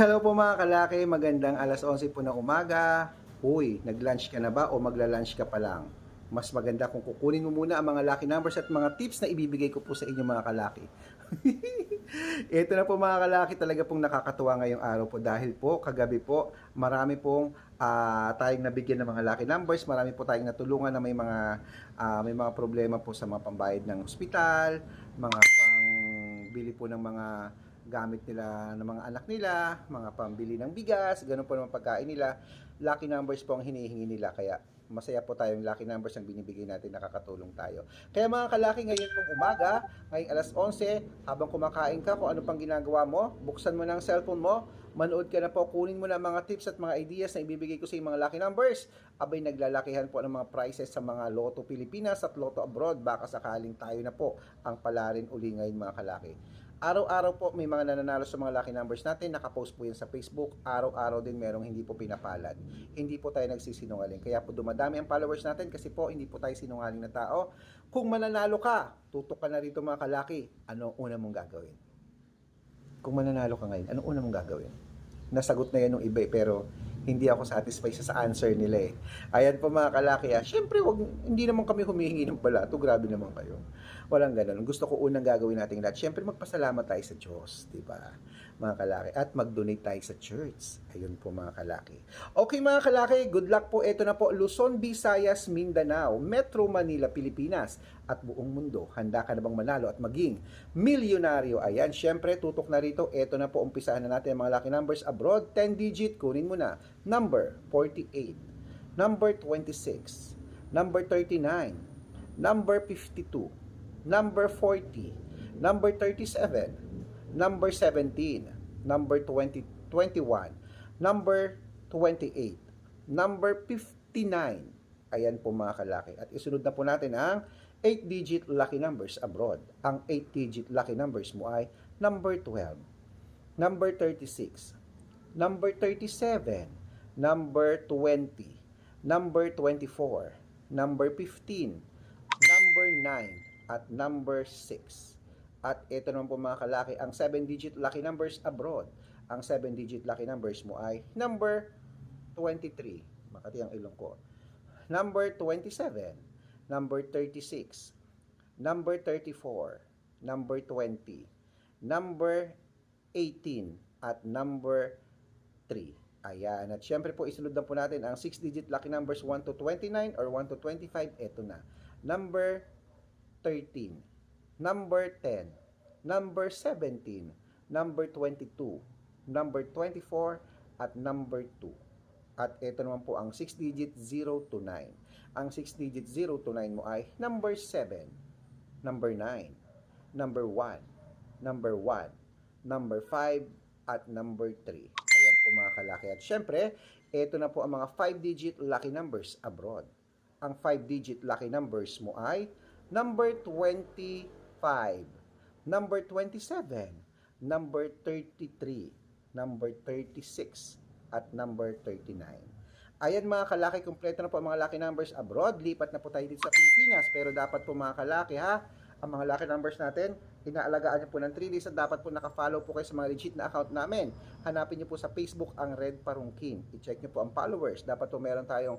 Hello po mga kalaki, magandang alas 11 po ng umaga. Uy, nag-lunch ka na ba o magla-lunch ka pa lang? Mas maganda kung kukunin mo muna ang mga lucky numbers at mga tips na ibibigay ko po sa inyo mga kalaki. Ito na po mga kalaki, talaga pong nakakatuwa ngayong araw po dahil po kagabi po marami pong ah, tayong nabigyan ng mga lucky numbers, marami po tayong natulungan na may mga ah, may mga problema po sa mga pambayad ng ospital, mga pangbili po ng mga gamit nila ng mga anak nila, mga pambili ng bigas, ganun po naman pagkain nila. Lucky numbers po ang hinihingi nila kaya masaya po tayong lucky numbers ang binibigay natin, nakakatulong tayo. Kaya mga kalaki, ngayon pong umaga, ngayong alas 11, habang kumakain ka, kung ano pang ginagawa mo, buksan mo ang cellphone mo, manood ka na po, kunin mo na mga tips at mga ideas na ibibigay ko sa mga lucky numbers. Abay, naglalakihan po ng mga prizes sa mga Lotto Pilipinas at Lotto Abroad. Baka sakaling tayo na po ang palarin uli ngayon mga kalaki. Araw-araw po may mga nananalo sa mga lucky numbers natin. Nakapost po yan sa Facebook. Araw-araw din merong hindi po pinapalad. Hindi po tayo nagsisinungaling. Kaya po dumadami ang followers natin kasi po hindi po tayo sinungaling na tao. Kung mananalo ka, tutok ka na rito mga kalaki. Ano una mong gagawin? Kung mananalo ka ngayon, anong una mong gagawin? Nasagot na yan ng iba eh, pero hindi ako satisfied sa, answer nila eh. Ayan po mga kalaki ah. Siyempre, wag, hindi naman kami humihingi ng balato. Grabe naman kayo. Walang ganun. Gusto ko unang gagawin natin lahat. Siyempre, magpasalamat tayo sa Diyos. di ba Mga kalaki. At mag-donate tayo sa church. Ayun po mga kalaki. Okay mga kalaki, good luck po. Ito na po, Luzon, Visayas, Mindanao, Metro Manila, Pilipinas, at buong mundo. Handa ka na bang manalo at maging milyonaryo? Ayan, syempre, tutok na rito. Ito na po, umpisahan na natin ang mga lucky numbers abroad. 10 digit, kunin mo na. Number 48, number 26, number 39, number 52, number 40, number 37, number 17, number 20, 21, number 28, number 59. Ayan po mga kalaki. At isunod na po natin ang 8-digit lucky numbers abroad. Ang 8-digit lucky numbers mo ay number 12, number 36, number 37, number 20, number 24, number 15, number 9, at number 6. At ito naman po mga kalaki, ang 7-digit lucky numbers abroad. Ang 7-digit lucky numbers mo ay number 23. Makati ang ilong ko. Number 27, number 36, number 34, number 20, number 18, at number 3. Ayan. At syempre po, isunod na po natin ang 6-digit lucky numbers 1 to 29 or 1 to 25. Ito na. Number 13, number 10, number 17, number 22, number 24, at number 2. At ito naman po ang 6-digit 0 to 9. Ang 6-digit 0 to 9 mo ay number 7, number 9, number 1, number 1, number 5, at number 3. Ayan po mga kalaki. At syempre, ito na po ang mga 5-digit lucky numbers abroad. Ang 5-digit lucky numbers mo ay number 25, number 27, number 33, number 36, at number 39. Ayan mga kalaki, kumpleto na po ang mga lucky numbers abroad. Lipat na po tayo dito sa Pilipinas. Pero dapat po mga kalaki ha, ang mga lucky numbers natin, inaalagaan niyo po ng 3 days at dapat po nakafollow po kayo sa mga legit na account namin. Hanapin niyo po sa Facebook ang Red Parungkin. I-check niyo po ang followers. Dapat po meron tayong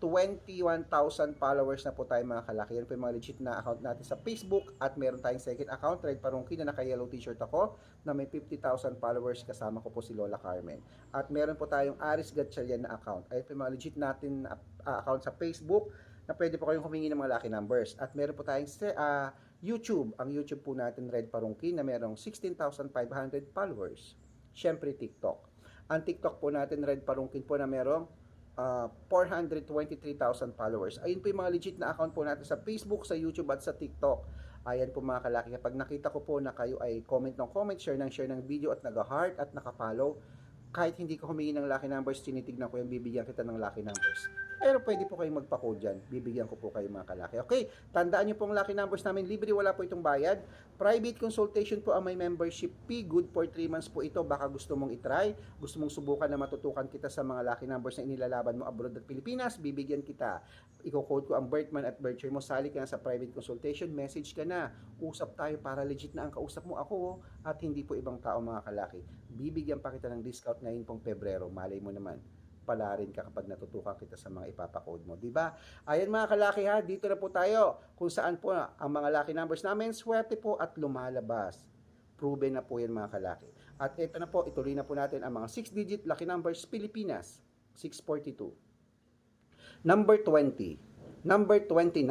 321,000 followers na po tayo mga kalaki. Yan po yung mga legit na account natin sa Facebook at meron tayong second account, Red Parungkin, na naka-yellow t-shirt ako na may 50,000 followers kasama ko po si Lola Carmen. At meron po tayong Aris Gatchalian na account. Ayun po yung mga legit natin na uh, account sa Facebook na pwede po kayong humingi ng mga lucky numbers. At meron po tayong uh, YouTube. Ang YouTube po natin, Red Parungkin, na merong 16,500 followers. Siyempre, TikTok. Ang TikTok po natin, Red Parungkin po na merong uh, 423,000 followers. Ayun po yung mga legit na account po natin sa Facebook, sa YouTube at sa TikTok. Ayan po mga kalaki. Kapag nakita ko po na kayo ay comment ng comment, share ng share ng video at nag-heart at naka-follow, kahit hindi ko humingi ng lucky numbers, tinitignan ko yung bibigyan kita ng lucky numbers. Pero pwede po kayong magpa-code dyan. Bibigyan ko po kayo mga kalaki. Okay, tandaan nyo pong lucky numbers namin. Libre, wala po itong bayad. Private consultation po ang may membership fee. Good for 3 months po ito. Baka gusto mong itry. Gusto mong subukan na matutukan kita sa mga lucky numbers na inilalaban mo abroad at Pilipinas. Bibigyan kita. Iko-code ko ang birthman at birth year mo. Sali ka na sa private consultation. Message ka na. Usap tayo para legit na ang kausap mo ako at hindi po ibang tao mga kalaki. Bibigyan pa kita ng discount ngayon pong Pebrero. Malay mo naman pala rin ka kapag natutukan kita sa mga ipapakode mo, di ba? Ayan mga kalaki ha, dito na po tayo kung saan po ang mga lucky numbers namin, swerte po at lumalabas. Proven na po yan mga kalaki. At ito na po, ituloy na po natin ang mga 6-digit lucky numbers Pilipinas, 642. Number 20, number 29,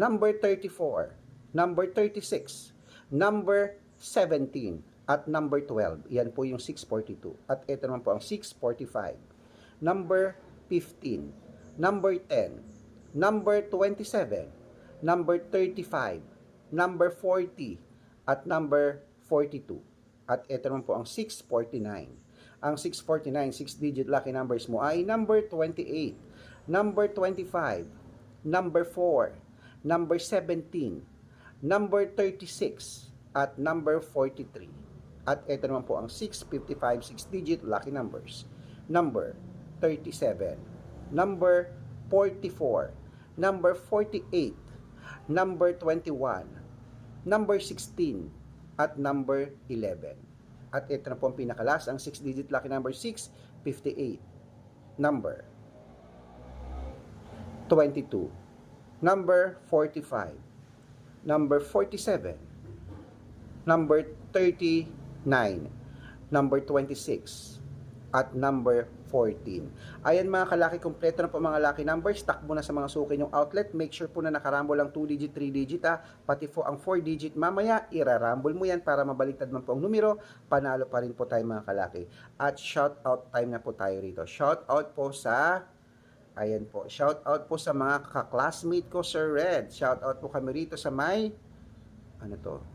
number 34, number 36, number 17, at number 12. Yan po yung 642. At ito naman po ang 645 number 15, number 10, number 27, number 35, number 40, at number 42. At ito naman po ang 649. Ang 649, 6-digit lucky numbers mo ay number 28, number 25, number 4, number 17, number 36, at number 43. At ito naman po ang 655, 6-digit lucky numbers. Number 37, number 44, number 48, number 21, number 16, at number 11. At ito na po ang pinakalas, ang 6-digit lucky number 658, number 22, number 45, number 47, number 39, number 26, at number 14. Ayan mga kalaki, kompleto na po mga lucky numbers. Takbo na sa mga suki yung outlet. Make sure po na nakarambol ang 2 digit, 3 digit ha. Pati po ang 4 digit mamaya, irarambol mo yan para mabaliktad man po ang numero. Panalo pa rin po tayo mga kalaki. At shout out time na po tayo rito. Shout out po sa Ayan po. Shout out po sa mga kaklasmate ko, Sir Red. Shout out po kami rito sa may ano to?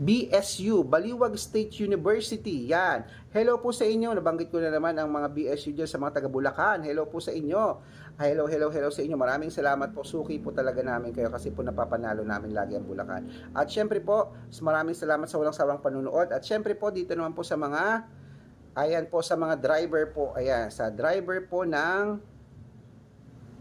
BSU, Baliwag State University. Yan. Hello po sa inyo. Nabanggit ko na naman ang mga BSU dyan sa mga taga Bulacan. Hello po sa inyo. Hello, hello, hello sa inyo. Maraming salamat po. Suki po talaga namin kayo kasi po napapanalo namin lagi ang Bulacan. At syempre po, maraming salamat sa walang sawang panunood. At syempre po, dito naman po sa mga, ayan po sa mga driver po. Ayan, sa driver po ng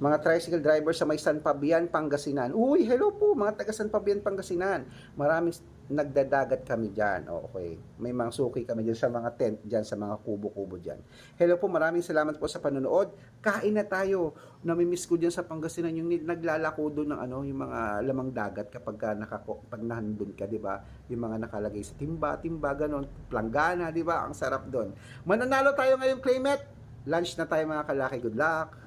mga tricycle driver sa may San Fabian, Pangasinan. Uy, hello po mga taga San Fabian, Pangasinan. Maraming nagdadagat kami dyan. Okay. May mga suki kami dyan sa mga tent dyan, sa mga kubo-kubo dyan. Hello po, maraming salamat po sa panonood. Kain na tayo. Namimiss ko dyan sa Pangasinan yung naglalako doon ng ano, yung mga lamang dagat kapag ka nakako, pag nandun ka, di ba? Yung mga nakalagay sa timba, timba, ganon, planggana, di ba? Ang sarap doon. Mananalo tayo ngayong Claymet. Lunch na tayo mga kalaki. Good luck!